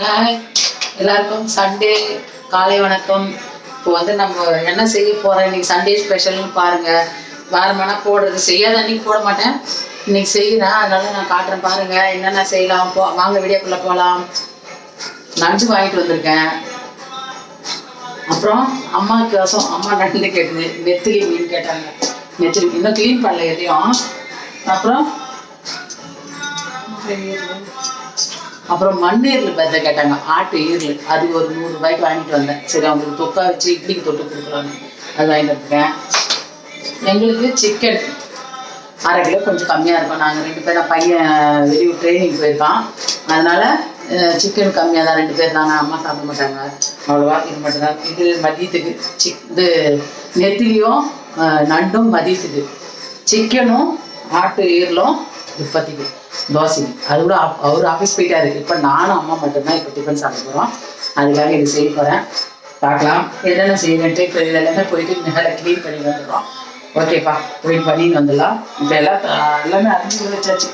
எல்லாருக்கும் சண்டே காலை வணக்கம். இப்போ வந்து நம்ம என்ன செய்ய போறோம்? இன்னைக்கு சண்டே ஸ்பெஷல்னு பாருங்க. வாரமானா போடுறது. செய்யாத அன்னைக்கு போட மாட்டேன். இன்னைக்கு செய்யறேன் அதனால நான் காட்டுறேன் பாருங்க. என்னென்ன செய்யலாம்? போ வாங்க வீடியோக்குள்ள போகலாம் நஞ்சு வாங்கிட்டு வந்திருக்கேன். அப்புறம் அம்மாவுக்கு வசம் அம்மா நடந்து கேட்டது. நெத்திலி மீன் கேட்டாங்க. நெத்திலி இன்னும் க்ளீன் பண்ணல எதையும். அப்புறம்? அப்புறம் மண்ணீர்ல பத்த கேட்டாங்க. ஆட்டு ஈரல். அது ஒரு நூறு ரூபாய்க்கு வாங்கிட்டு வந்தேன். சரி அவங்களுக்கு தொக்கா வச்சு இட்லிக்கு தொட்டு கொடுக்குறாங்க. அது வாங்கிட்டு எங்களுக்கு சிக்கன் அரை கிலோ கொஞ்சம் கம்மியாக இருக்கும். நாங்கள் ரெண்டு பேரும் பையன் வெளியூர் ட்ரைனிங் போயிருக்கான். அதனால சிக்கன் கம்மியாக தான். ரெண்டு பேர் தாங்க அம்மா சாப்பிட மாட்டாங்க. அவ்வளோவா இது மட்டும்தான் இது மதியத்துக்கு சிக் இது நெத்திலியும் நண்டும் மதியத்துக்கு. சிக்கனும் ஆட்டு ஈரலும் இப்போதைக்கு தோசைக்கு அது கூட அவர் ஆஃபீஸ் போயிட்டாரு. இப்போ நானும் அம்மா மட்டும்தான் இப்போ டிஃபன் சாப்பிட போகிறோம் அதுக்காக இது செய்ய போகிறேன் பார்க்கலாம். என்னென்ன செய்யணுன்ட்டு இப்போ இது எல்லாமே போயிட்டு மேலே க்ளீன் பண்ணி வந்துடுறோம். ஓகேப்பா. க்ளீன் பண்ணின்னு வந்துடலாம். இப்போ எல்லாம் எல்லாமே அறிஞ்சு வச்சாச்சு.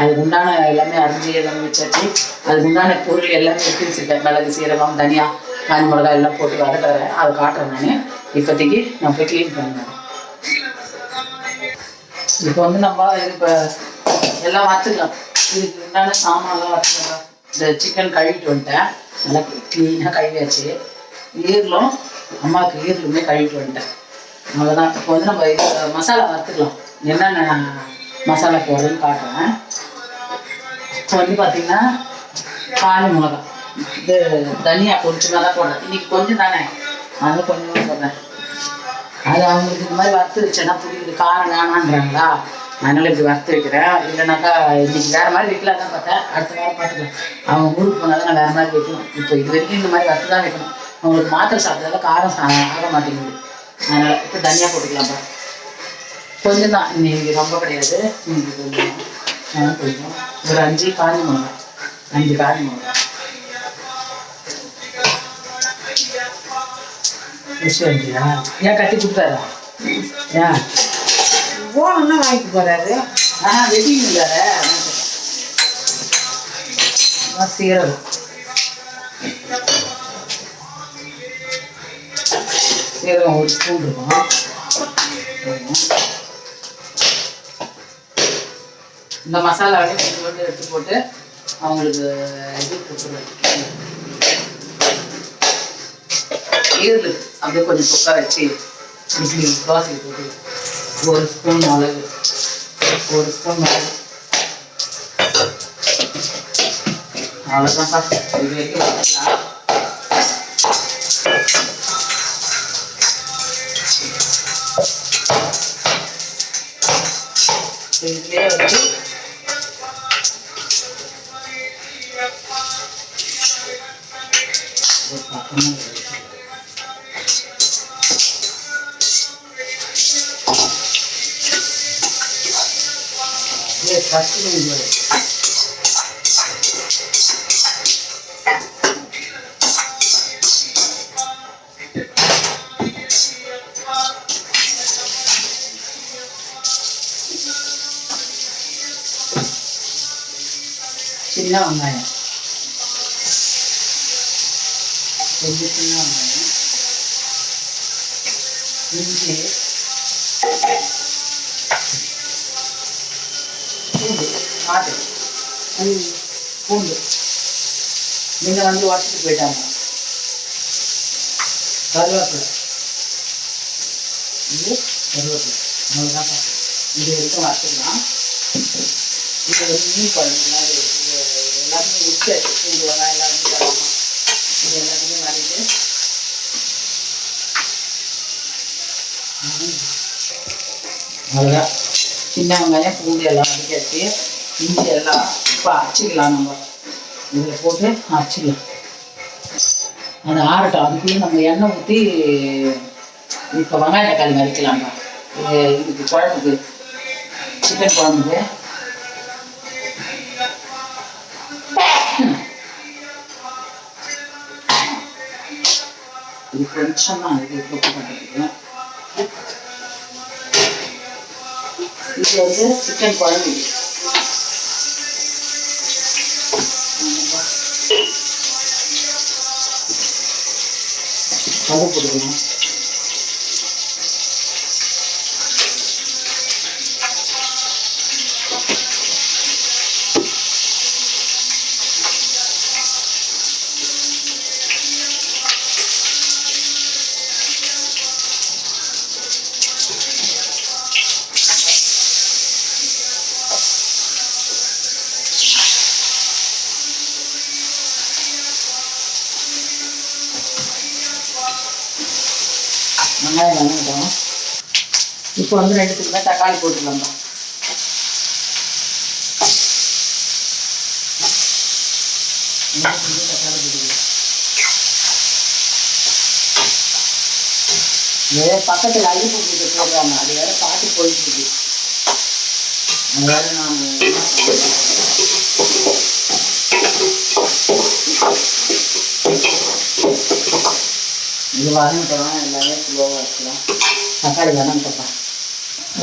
அதுக்கு உண்டான எல்லாமே அரிஞ்சு எல்லாமே வச்சாச்சு. அதுக்கு உண்டான பொருள் எல்லாமே எடுத்து வச்சுருக்கேன். மிளகு சீரகம் தனியா காஞ்சி மிளகா எல்லாம் போட்டு வதக்குறேன் அதை காட்டுறேன் நான். இப்போதைக்கு நான் போய் க்ளீன் பண்ணுறேன் இப்போ வந்து நம்ம இப்போ எல்லாம் வறுத்துக்கலாம் இதுக்கு உண்டான சாமான்லாம் வச்சுக்கலாம் இந்த சிக்கன் கழுவிட்டு வந்துட்டேன். நல்லா க்ளீனாக கழுவியாச்சு. ஈரலும் அம்மாவுக்கு ஈரலுமே கழுவிட்டு வந்துட்டேன். அவ்வளோதான் இப்போ வந்து நம்ம இது மசாலா வறுத்துக்கலாம். என்னென்ன மசாலா போடுறதுன்னு காட்டுறேன். இப்போ வந்து பார்த்தீங்கன்னா காலி மிளகா. இது தனியா கொஞ்சமாக தான் போடுறேன் இன்னைக்கு கொஞ்சம் தானே. அதனால கொஞ்சமாக போடுறேன். அது அவங்களுக்கு இந்த மாதிரி வறுத்து வச்சேன்னா புரியுது. காரம் வேணான்றாங்களா அதனால இப்படி வறுத்து வைக்கிறேன். இல்லைனாக்கா இன்னைக்கு வேற மாதிரி வைக்கலாம் தான் பார்த்தேன். அடுத்த வாரம் பார்த்துக்கலாம். அவங்க ஊருக்கு போனால் தான் நான் வேற மாதிரி வைக்கணும். இப்போ இது வரைக்கும் இந்த மாதிரி வறுத்து தான் வைக்கணும். அவங்களுக்கு மாத்திரை சாப்பிட்றதால காரம் சா- ஆக மாட்டேங்குது. அதனால இப்போ தனியாக போட்டுக்கலாம்ப்பா. கொஞ்சம் தான். இன்னைக்கு ரொம்ப கிடையாது. இன்னைக்கு கொஞ்சம் கொஞ்சம். ஒரு அஞ்சு காஞ்சி மிளகா. அஞ்சு காஞ்சி மிளகா. விஷயம் ஏன் கட்டி கொடுத்தாரா? ஏன்? போனோம்னா வாங்கிட்டு போறாரு. ஆ வெட்டிங் வேற. சீரகம். சீரகம் ஒரு ஸ்பூன் இருக்கும். இந்த மசாலாவே கொஞ்சம் எடுத்து போட்டு அவங்களுக்கு இது கொடுத்துருவேன். ஈரலுக்கு அப்படியே கொஞ்சம் தொக்கா வச்சு இட்லி தோசை போட்டு ஒரு ஸ்பூன் மிளகு ஒரு ஸ்பூன் மிளகு அவ்வளோதான்ப்பா இது வரைக்கும் அப்படியே டக்குனு இது வரும். சின்ன வெங்காயம் கொஞ்சம் சின்ன வெங்காயம் இஞ்சி அது பூண்டு நீங்கள் வந்து வாசிட்டு போயிட்டாங்க. கருவேப்பிலை இது கருவேப்பிலை அவ்வளோதான் இது வரைக்கும் வறுத்துக்கலாம் இது வந்து மீன் குழம்புலாம் மாதிரி இது எல்லாத்தையுமே உச்சாச்சு பூண்டு வெங்காயம் எல்லாருமே தரமா இது எல்லாத்தையுமே வரைட்டு. அவ்வளோதான் சின்ன வெங்காயம் பூண்டு எல்லாம் அடிக்காச்சு இஞ்சி எல்லாம் இப்போ அரைச்சிக்கலாம் நம்ம. இதில் போட்டு அரைச்சிக்கலாம் அது ஆறட்டும். அதுக்குள்ளே நம்ம எண்ணெய் ஊற்றி இப்போ வெங்காய தக்காளி வதக்கலாம்ப்பா இது இதுக்கு குழம்புக்கு சிக்கன் குழம்புக்கு. இது கொஞ்சமாக இது உப்பு பண்ணிக்கிறேன் இது வந்து சிக்கன் குழம்பு. அது போட்டுக்கணும் வெங்காயம் வதங்கிட்டோம் இப்போ வந்து ரெண்டு துண்டு தக்காளி போட்டுக்கலாம். தக்காளி போட்டுக்கலாம் வேற பக்கத்தில் அள்ளி போட்டு போடுறாங்க அது வேற பாட்டு போயிட்டு இருக்கு. அது வேற நான் என்ன பண்றது? இது வதங்கிட்டோம் எல்லாமே ஸ்லோவாக வச்சுக்கலாம் தக்காளி வதங்கிட்டப்பா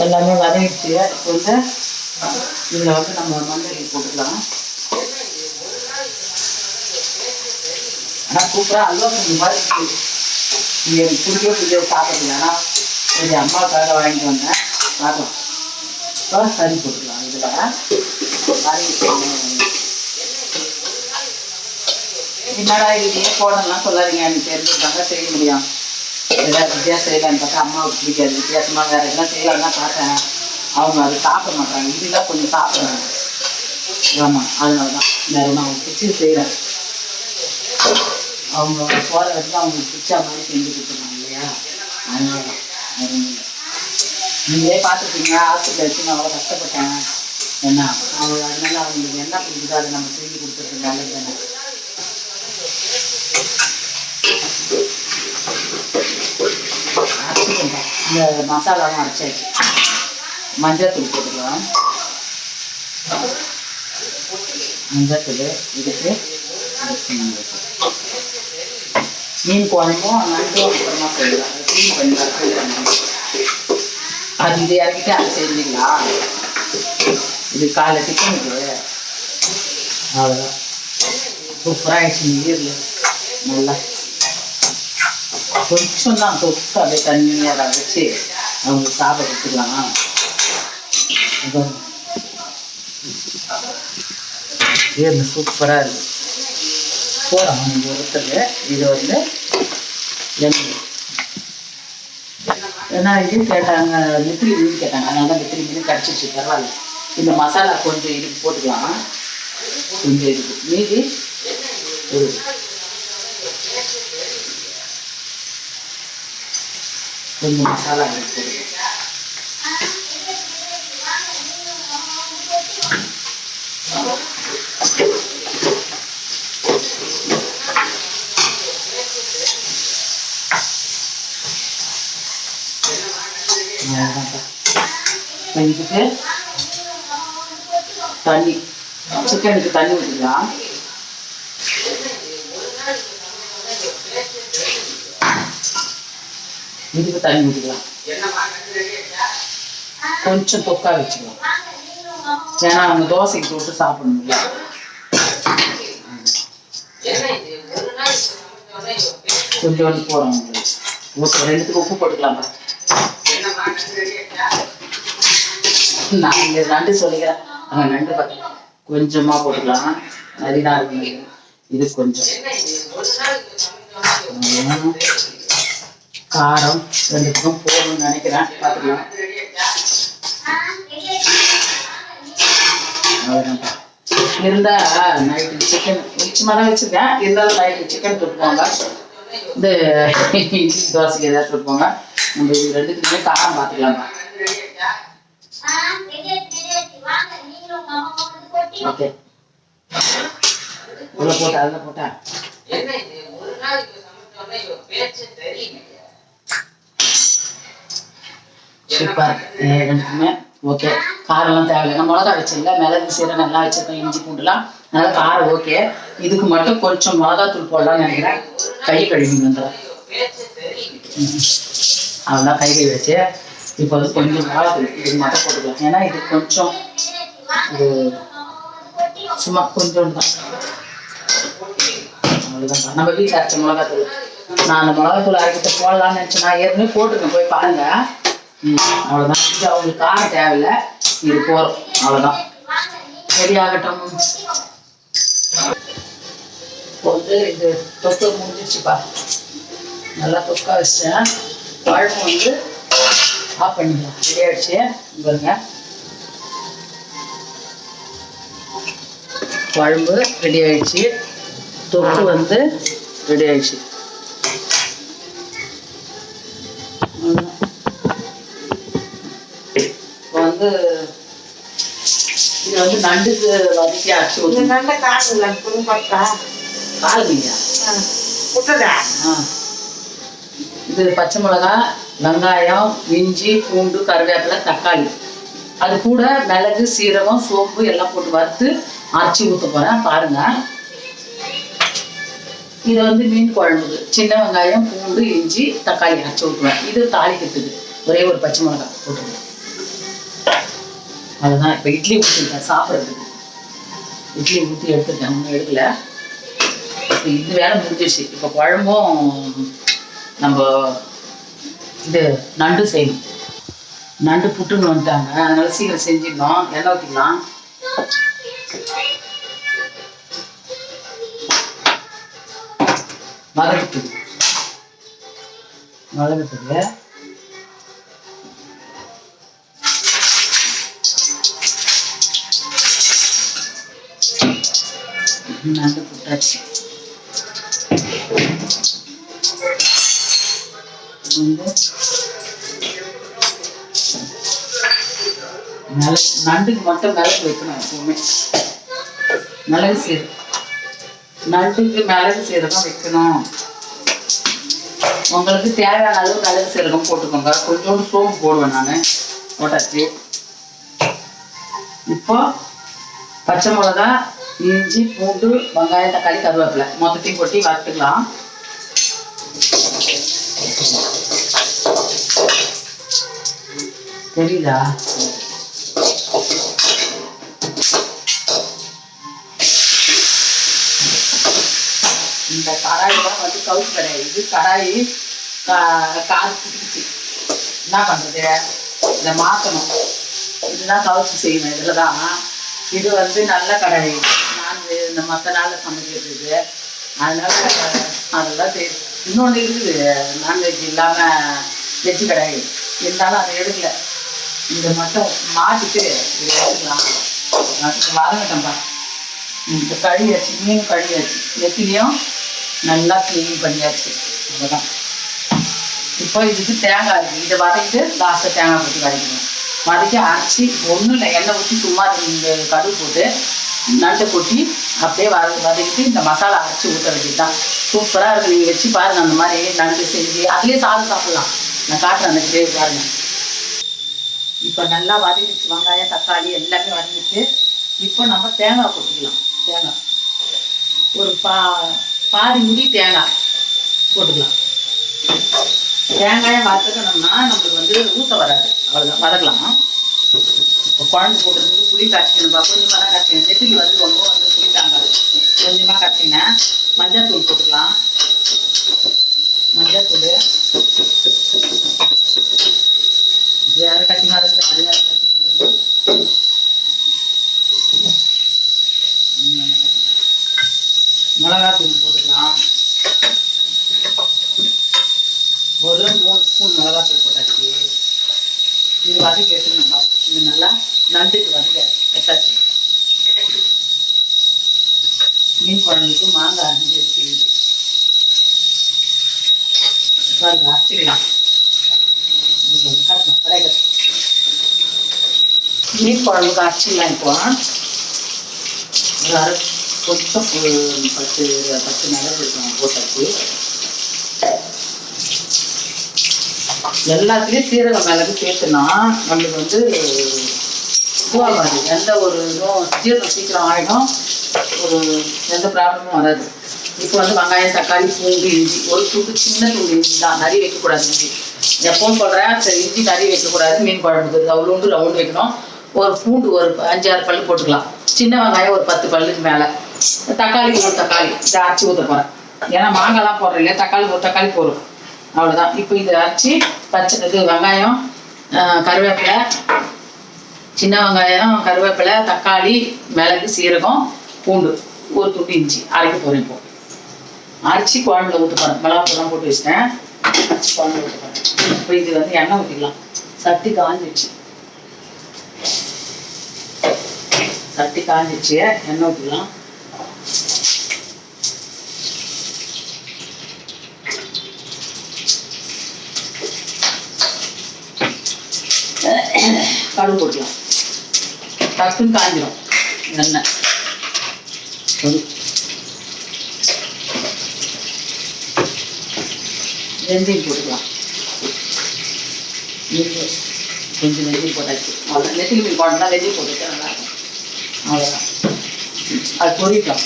எல்லாமே வதங்கிடுச்சு இப்போ வந்து இதில் வந்து நம்ம மஞ்சள் போட்டுக்கலாம். ஆனால் சூப்பராக அல்வா கொஞ்சம் மாதிரி இருக்குது இது எனக்கு பிடிக்கவே பிடிக்கவே ஆனால் இது அம்மாவுக்காக வாங்கிட்டு வந்தேன். பார்க்கலாம். இப்போ சரி போட்டுக்கலாம். இதில் வதங்கிட்டு என்னடா இது போடலாம் சொல்லாதீங்க எனக்கு தெரிஞ்சுட்டாங்க செய்ய முடியும். ஏதாவது வித்தியாசம் செய்யலான்னு பார்த்தா அம்மாவுக்கு பிடிக்காது வித்தியாசமாக வேறு எல்லாம் செய்யலான்னு பார்த்தேன். அவங்க அதை சாப்பிட மாட்டாங்க இதுதான் கொஞ்சம் சாப்பிட்றாங்க. ஆமாம் அதனால தான் வேறு நான் அவங்க பிடிச்சி செய்கிறேன் அவங்க போகிற வரைக்கும் அவங்களுக்கு பிடிச்ச மாதிரி செஞ்சு கொடுத்துருவாங்க இல்லையா? அதனால தான் நீங்களே பார்த்துருக்கீங்க ஹாஸ்பிட்டல் வச்சு நான் அவ்வளோ கஷ்டப்பட்டேன். என்ன அவங்க அதனால அவங்களுக்கு என்ன பிடிக்குதோ அதை நம்ம செஞ்சு கொடுத்துருக்கு நல்லது தானே. இந்த மசாலாவும் அரைச்சாச்சு. மஞ்சத்தூள் போட்டுக்கலாம். மஞ்சத்தூள் இதுக்கு மீன் குழம்பும் நண்டும் அப்புறமா செய்யலாம் க்ளீன் பண்ணி அது இது இறக்கிட்டு அது செஞ்சிடலாம். இது காலை டிஃபனுக்கு அவ்வளோதான் சூப்பராக ஆயிடுச்சு நீரில் நல்லா. கொஞ்சம் தான் தொட்டு அப்படியே தண்ணியாக வச்சு அவங்க சாப்பிட கொடுத்துக்கலாம் ஏன் சூப்பராக இருக்கு போகிறோம் அவங்க ஒருத்தர் இது வந்து எண்ணெய் ஏன்னா இது கேட்டாங்க நெத்திலி மீன் கேட்டாங்க அதனால தான் மீன் கிடச்சிச்சு பரவாயில்ல இந்த மசாலா கொஞ்சம் இதுக்கு போட்டுக்கலாம் கொஞ்சம் இதுக்கு மீதி ஒரு கொஞ்சம் மசாலா இதுக்கு போட்டுக்கலாம் அவ்வளவுதான்ப்பா. இப்ப இதுக்கு தண்ணி சிக்கனுக்கு தண்ணி ஊற்றிக்கலாம் இதுக்கு தண்ணி ஊற்றிக்கலாம் கொஞ்சம் தொக்கா வச்சுக்கலாம். ஏன்னா அவங்க தோசைக்கு போட்டு சாப்பிடணும்ல. கொஞ்சோண்டு போகிறோம் உங்களுக்கு ரெண்டுத்துக்கு உப்பு போட்டுக்கலாம்ப்பா நான் இங்கே நண்டு சொல்லிக்கிறேன். அங்க நண்டு பார்த்து கொஞ்சமா போட்டுக்கலாம். நிறையா இருக்கு. இது கொஞ்சம். காரம் ரெண்டுக்கும் போதும்னு நினைக்கிறேன். பார்த்துக்கலாம். இருந்தா நைட்டு சிக்கன் நிச்சயமா தான் வச்சிருக்கேன். இருந்தாலும் நைட்டு சிக்கன் கொடுப்பாங்க இந்த இட்லி தோசைக்கு ஏதாவது கொடுப்பாங்க நம்ம இது ரெண்டுத்துக்குமே காரம் பார்த்துக்கலாம்? ஓகே உள்ள போட்டா அதில் போட்டா? சூப்பர் ரெண்டுக்குமே ஓகே காரம்லாம் தேவையில்லை. நான் மிளகா வச்சிருல மிளகு சீரகம் எல்லாம் வச்சிருக்கேன் இஞ்சி பூண்டுலாம். அதனால காரம் ஓகே இதுக்கு மட்டும் கொஞ்சம் மிளகாத்தூள் போடலாம்னு நினைக்கிறேன். கை கழுவி வந்துடும் அதெல்லாம் கை கழுவி வச்சு இப்போ வந்து கொஞ்சம் மிளகாத்தூள் இது மட்டும் போட்டுக்கலாம். ஏன்னா இது கொஞ்சம் இது சும்மா கொஞ்சம் தான். அவ்வளோதான் நம்ம வீட்டில் அரைச்ச மிளகாத்தூள். நான் அந்த மிளகாத்தூள் அரைக்கிட்டு போடலாம்னு நினச்சேன். நான் ஏற்கனவே போட்டுருக்கேன். போய் பாருங்கள் அவ்வளோதான் இது அவங்களுக்கு காரம் தேவையில்லை. இது போகிறோம் அவ்வளோதான் ரெடி ஆகட்டும் இப்போ வந்து இது தொக்கு முடிஞ்சிச்சுப்பா நல்லா தொக்கா வச்சேன் குழம்பு வந்து ஆஃப் பண்ணிக்கலாம். ரெடி ஆகிடுச்சு பாருங்க. குழம்பு ரெடி ஆயிடுச்சு. தொக்கு வந்து ரெடி ஆயிடுச்சு. வந்து நண்டுக்கு வதக்கி அரைச்சி ஊற்றணும் நல்ல காணுங்களா குடும்பத்தா காலுங்கய்யா முட்டதா ஆ. இது பச்சை மிளகா வெங்காயம் இஞ்சி பூண்டு கருவேப்பிலை தக்காளி. அது கூட மிளகு சீரகம் சோம்பு எல்லாம் போட்டு வறுத்து அரைச்சி ஊற்ற போறேன். பாருங்க. இது வந்து மீன் குழம்புக்கு சின்ன வெங்காயம் பூண்டு இஞ்சி தக்காளி அரைச்சி ஊற்றுவேன் இது தாளிக்கிறதுக்கு. ஒரே ஒரு பச்சை மிளகா போட்டுருவேன் அதுதான் இப்போ இட்லி ஊற்றிருக்கேன் சாப்பிட்றதுக்கு. இட்லி ஊற்றி எடுத்துருக்கேன் ஒன்றும் எடுக்கல. இப்போ இது வேலை முடிஞ்சிருச்சு. இப்போ குழம்பும் நம்ம இது நண்டு செய்யணும். நண்டு புட்டுன்னு வந்துட்டாங்க. அதனால சீக்கிரம் செஞ்சிடணும் எண்ணெய் ஊற்றிக்கலாம் வதக்கத்துக்கு வதக்கத்துக்கு நண்டு புட்டாச்சு. மிளகு நண்டுக்கு மட்டும் மிளகு வைக்கணும் எப்பவுமே. மிளகு சீர் நண்டுக்கு மிளகு சீரகம் வைக்கணும். உங்களுக்கு தேவையான அளவு மிளகு சீரகம் போட்டுக்கோங்க. கொஞ்சோண்டு சோம்பு போடுவேன் நான் போட்டாச்சு. இப்போ பச்சை மிளகா இஞ்சி பூண்டு வெங்காயம் தக்காளி கருவேப்பிலை. மொத்தத்தையும் கொட்டி வறுத்துக்கலாம். தெரியுதா? இந்த கடாய் வந்து கவுச்சு கடாய் இது கடாய் கா- என்ன பண்றது? இதை மாற்றணும் இதுதான் கவுச்சு செய்யணும். இதில் தான் இது வந்து நல்ல கடாய். இந்த மற்ற நாளில் சமைக்கிறது அதனால அதெல்லாம் செய் இன்னொன்று இருக்குது. நான்வெஜ் இல்லாமல் வெஜ்ஜு கடாய். இருந்தாலும் அதை எடுக்கல. இதை மட்டும் மாட்டிட்டு இதை எடுக்கலாம். அதுக்கு வரங்கட்டம்பா. இந்த கழியாச்சு மீன் கழியாச்சு நெத்திலையும் நல்லா க்ளீன் பண்ணியாச்சு. அவ்வளோதான் இப்போ இதுக்கு தேங்காய் இருக்குது இதை வதக்கிட்டு லாஸ்ட்டாக தேங்காய் போட்டு வதக்கணும் வதக்கி அரைச்சி ஒன்றும் இல்லை. எண்ணெய் ஊற்றி சும்மா இந்த கடுகு போட்டு நண்டு கொட்டி அப்படியே வத வதக்கிட்டு இந்த மசாலா அரைச்சி ஊற்ற வேண்டியது தான் சூப்பராக இருக்குது நீங்கள் வச்சு பாருங்கள் அந்த மாதிரி நண்டு செஞ்சு. அதுலேயே சாதம் சாப்பிட்லாம். நான் காட்டுறேன் அந்த கிரேவி பாருங்கள் இப்போ நல்லா வதங்கிடுச்சு. வெங்காயம் தக்காளி எல்லாமே வதங்கிட்டு இப்போ நம்ம தேங்காய் கொட்டிக்கலாம். தேங்காய். ஒரு பா பாதி முடி தேங்காய் போட்டுக்கலாம். தேங்காயை வதக்கணும்னா நம்மளுக்கு வந்து ஊச வராது. அவ்வளோதான் வதக்கலாம். குழம்பு போட்டுறதுக்கு புளி காய்ச்சிக்கணும்பா கொஞ்சமாக தான் காய்ச்சிக்கணும். நெத்திலி வந்து ரொம்ப வந்து புளி தாங்காது. கொஞ்சமாக காய்ச்சிங்கன்னா மஞ்சள் தூள் போட்டுக்கலாம் மஞ்சள் தூள் வேற கட்டிங்க அது வேறு கட்டிங்க இருக்குது மிளகாய் தூள் போட்டுக்கலாம். ஒரு மூணு ஸ்பூன் மிளகாய் தூள் போட்டாச்சு. இது வதக்கி எடுத்துக்கணும்பா இது நல்லா நண்டுக்கு வருங்க எடுத்தாச்சு மீன் குழம்புக்கு மாங்காய் அரிஞ்சு வச்சுக்கிது பாருங்க அரைச்சிக்கலாம் இது கொஞ்சம் மீன் குழம்புக்கு அரைச்சிக்கலாம் இப்போ. ஒரு அரை கொஞ்சம் பத்து பத்து மிளகு இருக்கும் போட்டாச்சு எல்லாத்துலேயும் சீரக மிளகு சேர்த்துனா நம்மளுக்கு வந்து இதுவாகாது எந்த ஒரு இதுவும் சீரகம் சீக்கிரம் ஆகிடும் ஒரு எந்த ப்ராப்ளமும் வராது. இப்போ வந்து வெங்காயம் தக்காளி பூண்டு இஞ்சி ஒரு துண்டு சின்ன துண்டு இஞ்சி தான். நிறைய வைக்கக்கூடாது இஞ்சி. எப்பவும் சொல்கிறேன் சரி இஞ்சி நிறைய வைக்கக்கூடாது. மீன் குழம்புக்கு அவ்வளோண்டு ரவுண்டு வைக்கணும். ஒரு பூண்டு ஒரு அஞ்சாறு பல்லு போட்டுக்கலாம். சின்ன வெங்காயம் ஒரு பத்து பல்லுக்கு மேலே. தக்காளி ஒரு தக்காளி. இதை அரைச்சி ஊற்ற போகிறேன் ஏன்னா மாங்காய்லாம் போடுறோம் இல்லையா? தக்காளி ஒரு தக்காளி போடும் அவ்வளோதான் இப்போ இதை அரைச்சி பச்சை இது வெங்காயம் ஆஹ் கருவேப்பிலை சின்ன வெங்காயம் கருவேப்பிலை தக்காளி மிளகு சீரகம் பூண்டு ஒரு துண்டு இஞ்சி அரைக்க போகிறேன் இப்போ. அரைச்சி குழம்புல ஊற்ற போகிறேன் போட்டு வச்சிட்டேன். அரைச்சி குழம்புல ஊற்ற போகிறேன் இப்போ இது வந்து எண்ணெய் ஊற்றிக்கலாம் சட்டி காஞ்சிடுச்சு சட்டி காஞ்சிடுச்சு எண்ணெய் ஊற்றிக்கலாம் கடுகு போட்டுக்கலாம். டக்குன்னு காஞ்சிடும் எண்ணெய். வெந்தயம் போட்டுக்கலாம். கொஞ்சம் வெந்தயம் போட்டாச்சு. அவ்வளோதான் நெத்திலி மீன் போடணும்னா வெந்தயம் போட்டுட்டு நல்லா இருக்கும். அவ்வளோதான் அது பொறிக்கலாம்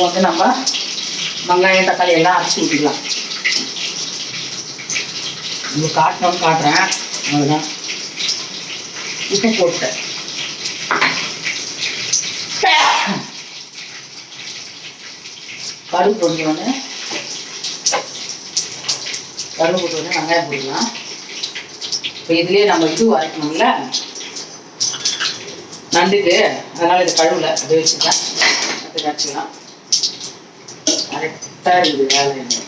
வந்து நம்ம வெங்காயம் தக்காளி எல்லாம் அரைச்சி விட்டுக்கலாம் இப்போ காட்டணும்னு காட்டுறேன். அதுதான் உப்பு போட்டேன். கடுகு போட்டோடனே கடுகு போட்டோடனே வெங்காயம் போடலாம் இப்போ இதுலேயே நம்ம இது வரைக்கணும்ல நண்டுக்கு. அதனால் இது கழுவுல. அதை வச்சுக்கலாம். அது கரைச்சிக்கலாம் கரெக்டாக இருக்குது வேலை. எனக்கு.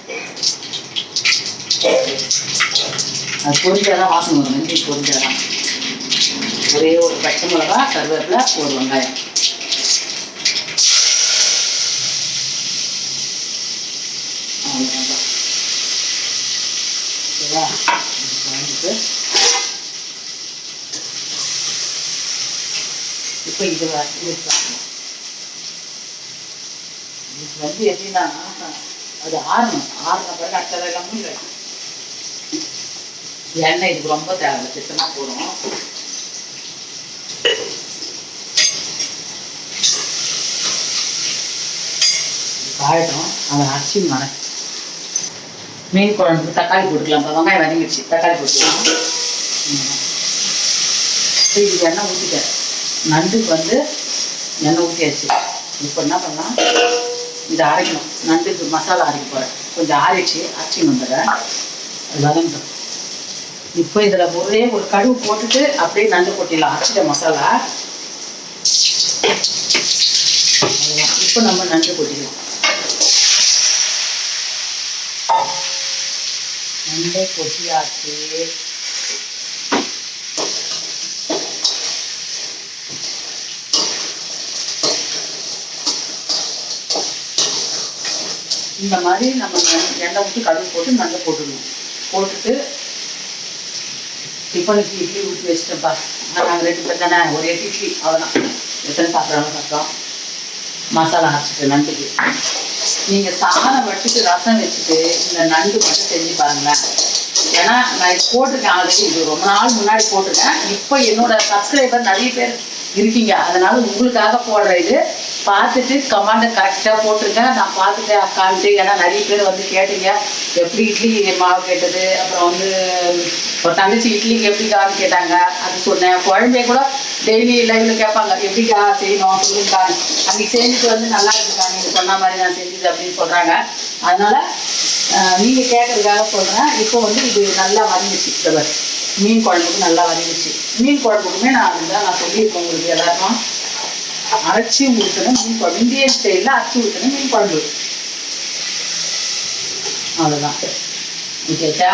பொரிஞ்சாதான் வாசம் வரும். நன்றி பொரிஞ்சாதான் ஒரே ஒரு பச்சை மிளகா கருவேப்பிலை ஒரு வெங்காயம். அவ்வளோதான் ஓகேவா இது இப்போ இது இது வந்து எப்படின்னா அது ஆறணும். ஆறுன பிறகு அடுத்ததெல்லாம் முடியாது எண்ணெய் இதுக்கு ரொம்ப தேவை சித்தமாக போடும் காயட்டும். அதை அரிசி மறை மீன் குழம்புக்கு தக்காளி போட்டுக்கலாம். இப்போ வெங்காயம் வதங்கிடுச்சு. தக்காளி போட்டுக்கலாம். ம். இப்போ இதுக்கு எண்ணெய் ஊற்றிட்டேன் நண்டுக்கு வந்து எண்ணெய் ஊற்றியாச்சு இப்போ என்ன பண்ணலாம்? இதை அரைக்கணும். நண்டுக்கு மசாலா அரைக்க போகிறேன் கொஞ்சம் ஆறிடுச்சு. அரைச்சி வந்துடுறேன் அது வதங்கிட்டோம். இப்போ இதில் ஒரே ஒரு கடுகு போட்டுட்டு அப்படியே நண்டு கொட்டிடலாம். அரைச்சிட்ட மசாலா. இப்போ நம்ம நண்டு கொட்டிடலாம். நண்டை கொட்டியாச்சு. இந்த மாதிரி நம்ம எண்ணெய் ஊற்றி கடுகு போட்டு நண்டை போட்டுடணும். போட்டுட்டு டிஃபனுக்கு இட்லி ஊற்றி வச்சிட்டேன்ப்பா நாங்கள் ரெண்டு பேர் தானே ஒரே இட்லி அவ்வளோதான் எத்தனை சாப்பிட்றாங்க சாப்பிட்டோம் மசாலா அரைச்சிட்டு நண்டுக்கு நீங்கள் சாதம் வச்சுட்டு ரசம் வச்சுட்டு இந்த நண்டு மட்டும் செஞ்சு பாருங்களேன். ஏன்னா நான் இது போட்டிருக்கேன் ஆல்ரெடி இது ரொம்ப நாள் முன்னாடி போட்டிருக்கேன். இப்போ என்னோட சப்ஸ்கிரைபர் நிறைய பேர் இருக்கீங்க. அதனால உங்களுக்காக போடுற இது பார்த்துட்டு கமாண்டை கரெக்டாக போட்டிருக்கேன் நான் பார்த்துட்டேன் அக்கான்ட்டு ஏன்னா நிறைய பேர் வந்து கேட்டீங்க எப்படி இட்லி மாவு கேட்டது? அப்புறம் வந்து ஒரு தங்கச்சி இட்லிக்கு எப்படிக்கான்னு கேட்டாங்க. அது சொன்னேன். குழந்தைய கூட டெய்லி லைவ்ல கேட்பாங்க எப்படிக்கா செய்யணும்? சொல்லுங்கக்கா அன்னைக்கு செஞ்சுட்டு வந்து நல்லா இருக்குக்கா நீங்கள் சொன்ன மாதிரி நான் செஞ்சது அப்படின்னு சொல்கிறாங்க அதனால நீங்கள் கேட்கறதுக்காக சொல்கிறேன் இப்போ வந்து இது நல்லா வந்துச்சு இந்த மீன் குழம்புக்கு நல்லா வந்துச்சு மீன் குழம்புக்குமே நான் அதுதான் நான் சொல்லியிருக்கேன் உங்களுக்கு எல்லாருக்கும். அரைச்சி ஊற்றணும் மீன் குழம்பு. இந்தியன் ஸ்டைலில் அரைச்சி ஊற்றணும் மீன் குழம்பு. அவ்வளோதான் ஓகேச்சா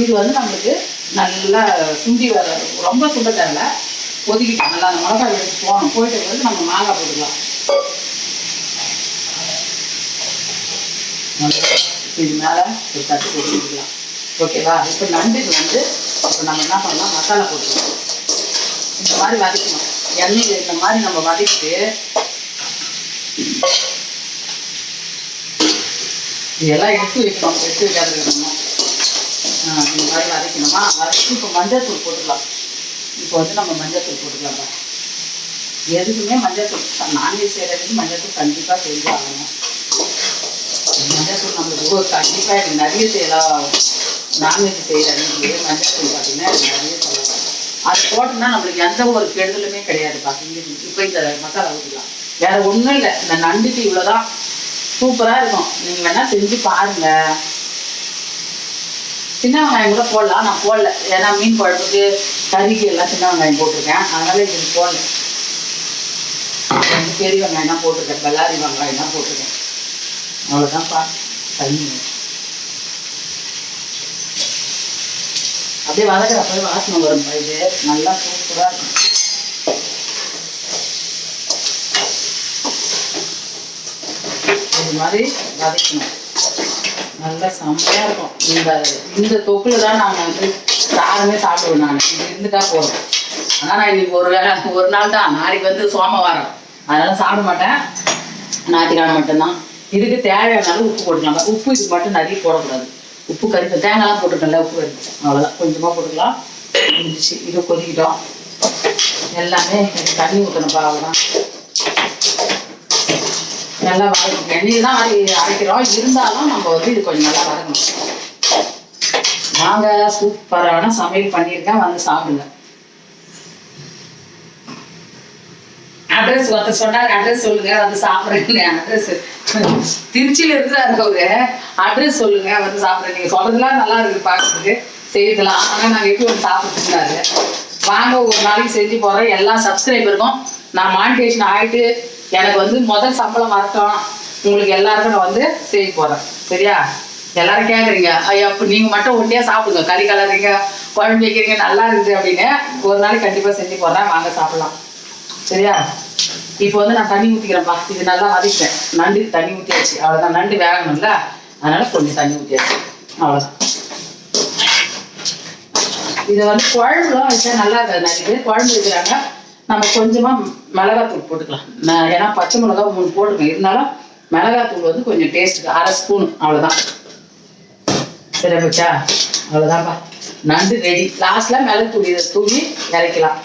இது வந்து நம்மளுக்கு நல்லா சுண்டி வர ரொம்ப சுண்ட தேவையில்ல. ஒதுக்கிட்டோம் நல்லா அந்த மிளகாய் எடுத்து போகணும் போயிட்டு வந்து நம்ம மாங்காய் போட்டுக்கலாம். இது மேலே ஒரு தட்டு போட்டு விட்டுக்கலாம் ஓகேவா இப்போ நண்டுக்கு வந்து இப்போ நம்ம என்ன பண்ணலாம்? மசாலா போட்டுக்கலாம். இந்த மாதிரி வதக்கணும். எண்ணெயில் இந்த மாதிரி நம்ம வதக்கிட்டு இதெல்லாம் எடுத்து வைக்கணும் எடுத்து வைக்காத இருக்கணும் இந்த மாதிரி வதக்கணுமா? வதக்கி இப்போ மஞ்சள் தூள் போட்டுக்கலாம். இப்போ வந்து நம்ம மஞ்சள் தூள் போட்டுக்கலாம்ப்பா எதுக்குமே மஞ்சள் தூள் நான்வெஜ் செய்கிறதுக்கு மஞ்சள் தூள் கண்டிப்பாக செஞ்சு ஆகணும். மஞ்சள் தூள் நம்மளுக்கு கண்டிப்பாக எனக்கு நிறைய செய்யலாம். நான்வெஜ் செய்கிற மஞ்சள் தூள் பார்த்தீங்கன்னா நிறைய அது போட்டோம்னா நம்மளுக்கு எந்த ஒரு கெடுதலுமே கிடையாதுப்பா. இப்போ இந்த மசாலா ஊற்றிக்கலாம் வேற ஒன்றும் இல்லை. இந்த நண்டுக்கு இவ்வளோதான் சூப்பராக இருக்கும். நீங்கள் வேணா செஞ்சு பாருங்க. சின்ன வெங்காயம் கூட போடலாம். நான் போடல. ஏன்னா மீன் குழம்புக்கு கறிக்கு எல்லாம் சின்ன வெங்காயம் போட்டிருக்கேன். அதனால இது போடல. பெரிய வெங்காயம் தான் போட்டிருக்கேன். பல்லாரி வெங்காயம் தான் போட்டிருக்கேன். அவ்வளோதான்ப்பா தண்ணி அப்படியே வதக்கிறப்ப வாசனை வரும். இது நல்லா சூப்பராக இருக்கும். இது மாதிரி வதக்கணும். நல்லா செம்மையாக இருக்கும். இந்த இந்த தொக்குல தான் நாங்கள் வந்து சாருமே சாப்பிடுவோம் நான். இது இருந்துட்டா போகிறோம் ஆனால் நான் இன்னைக்கு ஒரு வேளை ஒரு நாள் தான். நாளைக்கு வந்து சோமவாரம். அதனால சாப்பிட மாட்டேன். ஞாயிற்றுக்கிழமை மட்டும்தான். இதுக்கு தேவையான உப்பு போட்டுக்கலாம். உப்பு இது மட்டும் நிறைய போடக்கூடாது. உப்பு கருப்பு தேங்காய்லாம் போட்டுருக்கல உப்பு கருப்பு அவ்வளோதான் கொஞ்சமாக போட்டுக்கலாம். இருந்துச்சு இது கொதிக்கிட்டோம். எல்லாமே தண்ணி ஊற்றணும்ப்பா அவ்வளோதான் நல்லா வதக்கணும் எண்ணெயில் தான் அரை அரைக்கிறோம். இருந்தாலும் நம்ம வந்து இது கொஞ்சம் நல்லா வதக்கணும் நாங்கள் சூப்பரான சமையல் பண்ணியிருக்கேன். வந்து சாப்பிடுங்க. அட்ரஸ் ஒருத்தர் சொன்னார் அட்ரஸ் சொல்லுங்க வந்து சாப்பிட்றேன் அட்ரஸ் திருச்சியில இருந்து அவரு அட்ரஸ் சொல்லுங்க வந்து சாப்பிட்றேன் நீங்க சொல்றதுலாம் நல்லா இருக்கு பார்க்கறதுக்கு. செய்யலாம் ஆனா நாங்க எப்படி ஒரு சாப்பிட்டுருந்தாரு வாங்க ஒரு நாளைக்கு செஞ்சு போறேன் எல்லா சப்ஸ்கிரைபருக்கும் நான் மானிட்டேஷன் ஆயிட்டு எனக்கு வந்து முதல் சம்பளம் வரட்டும். உங்களுக்கு எல்லாருக்கும் நான் வந்து செய்ய போறேன் சரியா? எல்லாரும் கேக்குறீங்க. ஐயா அப்ப நீங்க மட்டும் ஒண்டியா சாப்பிடுங்க. கறி கலர்றீங்க குழம்பு வைக்கிறீங்க நல்லா இருக்குது அப்படின்னு ஒரு நாளைக்கு கண்டிப்பா செஞ்சு போடுறேன். வாங்க சாப்பிடலாம். சரியா? இப்போ வந்து நான் தண்ணி ஊற்றிக்கிறேன்ப்பா இது நல்லா வதக்கிறேன். நண்டு தண்ணி ஊற்றியாச்சு அவ்வளோதான் நண்டு வேகணும்ல. அதனால கொஞ்சம் தண்ணி ஊற்றியாச்சு அவ்வளோதான் இதை வந்து குழம்புலாம் வச்சா நல்லா இருக்காது. நிறைய பேர் குழம்பு வைக்கிறாங்க. நம்ம கொஞ்சமாக மிளகாத்தூள் போட்டுக்கலாம். நான் ஏன்னா பச்சை மிளகா மூணு போட்டுருக்கேன். இருந்தாலும் மிளகாத்தூள் வந்து கொஞ்சம் டேஸ்ட்டுக்கு அரை ஸ்பூன் அவ்வளோதான் சரி பச்சா அவ்வளோதான்ப்பா நண்டு ரெடி லாஸ்ட்டில் தூள் இதை தூவி இறக்கலாம்.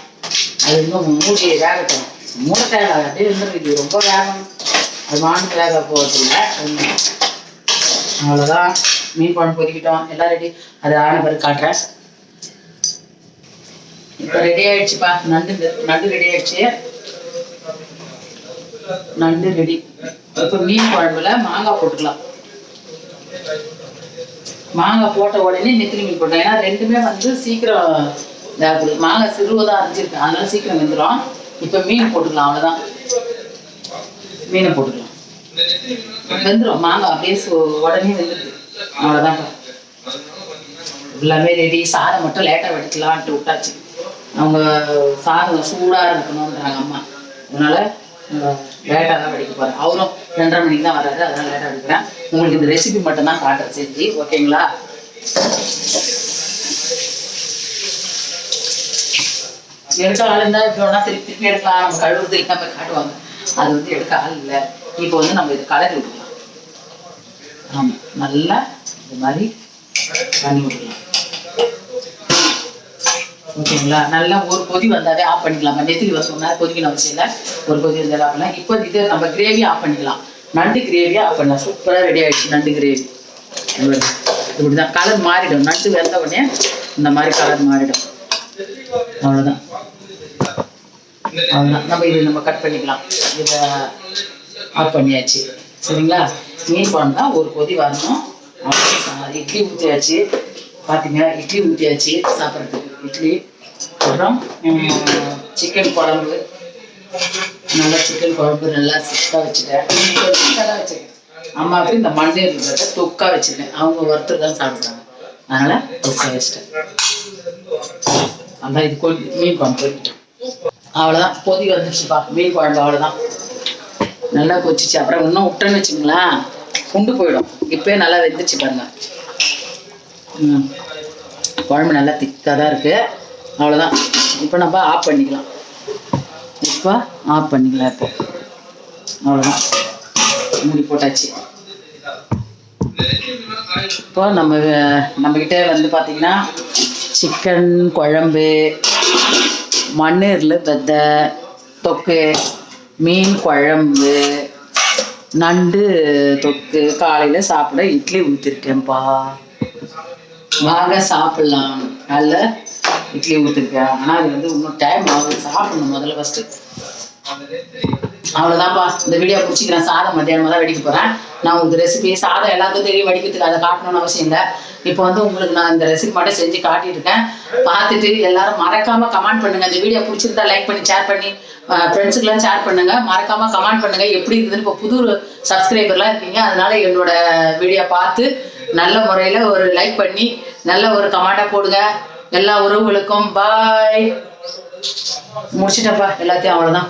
அது இன்னும் மூடி வேகட்டும். மூட தேவை அப்படியே இருந்துருக்கு ரொம்ப வேகம். அது மாண்டு வேக போகிறதில்ல அவ்வளோதான் மீன் குழம்பு பொறிக்கிட்டோம் எல்லாம் ரெடி அது ஆன பிறகு காட்டுறேன். இப்போ ரெடி ஆயிடுச்சுப்பா. நண்டு நண்டு ரெடி ஆயிடுச்சு. நண்டு ரெடி இப்போ மீன் குழம்புல மாங்காய் போட்டுக்கலாம். மாங்காய் போட்ட உடனே நெத்திலி மீன் போட்டேன் ஏன்னா ரெண்டுமே வந்து சீக்கிரம் மாங்காய் சிறுவதாக அரைஞ்சிருக்கு. அதனால சீக்கிரம் வெந்துடும் இப்போ மீன் போட்டுக்கலாம் அவ்வளோதான் மீனை போட்டுக்கலாம். வெந்துடும் மாங்காய் அப்படியே உடனே வெந்துடுது அவ்வளோதான்ப்பா எல்லாமே ரெடி சாதம் மட்டும் லேட்டாக வடிக்கலான்ட்டு விட்டாச்சு. அவங்க சாதம் சூடாக இருக்கணுன்றாங்க அம்மா. அதனால லேட்டாக தான் வடிக்க போகிறேன் அவரும் ரெண்டரை மணிக்கு தான் வராரு அதனால லேட்டாக வடிக்கிறேன். உங்களுக்கு இந்த ரெசிபி மட்டும் தான் காட்டுறேன் செஞ்சு ஓகேங்களா எடுத்தாலும் ஆள் இருந்தால் இப்போ வேணா திருப்பி திருப்பி எடுக்கலாம். நம்ம கழுவுறது இல்லாம காட்டுவாங்க. அது வந்து எடுக்க ஆள் இல்லை. இப்போ வந்து நம்ம இது கலரி விடலாம் ஆமாம் நல்லா இது மாதிரி பண்ணி விடலாம் ஓகேங்களா? நல்லா ஒரு கொதி வந்தாலே ஆஃப் பண்ணிக்கலாம்? நெத்திலி வர சொன்னால் கொதிக்கணும் அவசியம் இல்லை ஒரு கொதி இருந்தாலும் ஆஃப் பண்ணலாம். இப்போ இது நம்ம கிரேவி ஆஃப் பண்ணிக்கலாம். நண்டு கிரேவியை ஆஃப் பண்ணலாம். சூப்பராக ரெடி ஆயிடுச்சு நண்டு கிரேவி இப்படி தான் கலர் மாறிடும். நண்டு வெந்த உடனே இந்த மாதிரி கலர் மாறிடும். அவ்வளோதான் அவ்வளோதான் நம்ம இதை நம்ம கட் பண்ணிக்கலாம். இதை ஆஃப் பண்ணியாச்சு. சரிங்களா? மீன் குழம்பு தான் ஒரு கொதி வரணும். இட்லி ஊற்றியாச்சு பார்த்தீங்களா இட்லி ஊற்றியாச்சு சாப்பிட்றதுக்கு. இட்லி அப்புறம் சிக்கன் குழம்பு. நல்லா சிக்கன் குழம்பு நல்லா சிக்கா வச்சுட்டேன். சிக்காக வச்சுருக்கேன். அம்மாவுக்கு இந்த மண்டே இருக்கிறத தொக்கா வச்சுருக்கேன். அவங்க ஒருத்தர் தான் சாப்பிட்றாங்க. அதனால் தொக்கா வச்சுட்டேன். அதான் இது கொதி மீன் குழம்பு. அவ்வளோதான் கொதி வந்துச்சுப்பா மீன் குழம்பு அவ்வளோதான் நல்லா கொச்சிச்சு அப்புறம் இன்னும் விட்டேன்னு வச்சுங்களேன் குண்டு போயிடும். இப்போயே நல்லா வெந்துச்சு பாருங்க. ம். குழம்பு நல்லா திக்காக தான் இருக்குது அவ்வளோதான் இப்போ நம்ம ஆஃப் பண்ணிக்கலாம். இப்போ ஆஃப் பண்ணிக்கலாம் இப்போ. அவ்வளோதான் மூடி போட்டாச்சு. இப்போ நம்ம நம்மக்கிட்ட வந்து பார்த்திங்கன்னா சிக்கன் குழம்பு மண்ணீரில் வெத்த தொக்கு மீன் குழம்பு நண்டு தொக்கு காலையில் சாப்பிட இட்லி ஊற்றிருக்கேன்ப்பா வாங்க சாப்பிடலாம். நல்ல இட்லி ஊற்றிருக்கேன் ஆனால் அது வந்து இன்னும் டைம் ஆகுது. சாப்பிடணும் முதல்ல ஃபஸ்ட்டு அவ்வளோதான்ப்பா இந்த வீடியோ பிடிச்சிக்கிறேன் சாதம் மத்தியானம் தான் வெடிக்க போகிறேன் நான் உங்களுக்கு ரெசிபி சாதம் எல்லாத்துக்கும் தெரியும் வடிக்கிறதுக்கு அதை காட்டணும்னு அவசியம் இல்லை. இப்போ வந்து உங்களுக்கு நான் இந்த ரெசிபி மட்டும் செஞ்சு காட்டியிருக்கேன் பார்த்துட்டு எல்லாரும் மறக்காம கமெண்ட் பண்ணுங்க. இந்த வீடியோ பிடிச்சிருந்தா லைக் பண்ணி ஷேர் பண்ணி ஃப்ரெண்ட்ஸுக்கெல்லாம் ஷேர் பண்ணுங்க. மறக்காம கமெண்ட் பண்ணுங்க. எப்படி இருக்குதுன்னு இப்போ புது சப்ஸ்கிரைபர்லாம் இருக்கீங்க. அதனால என்னோட வீடியோ பார்த்து நல்ல முறையில் ஒரு லைக் பண்ணி நல்ல ஒரு கமெண்ட்டாக போடுங்க. எல்லா உறவுகளுக்கும் பாய் முடிச்சிட்டப்பா எல்லாத்தையும் அவ்வளோதான்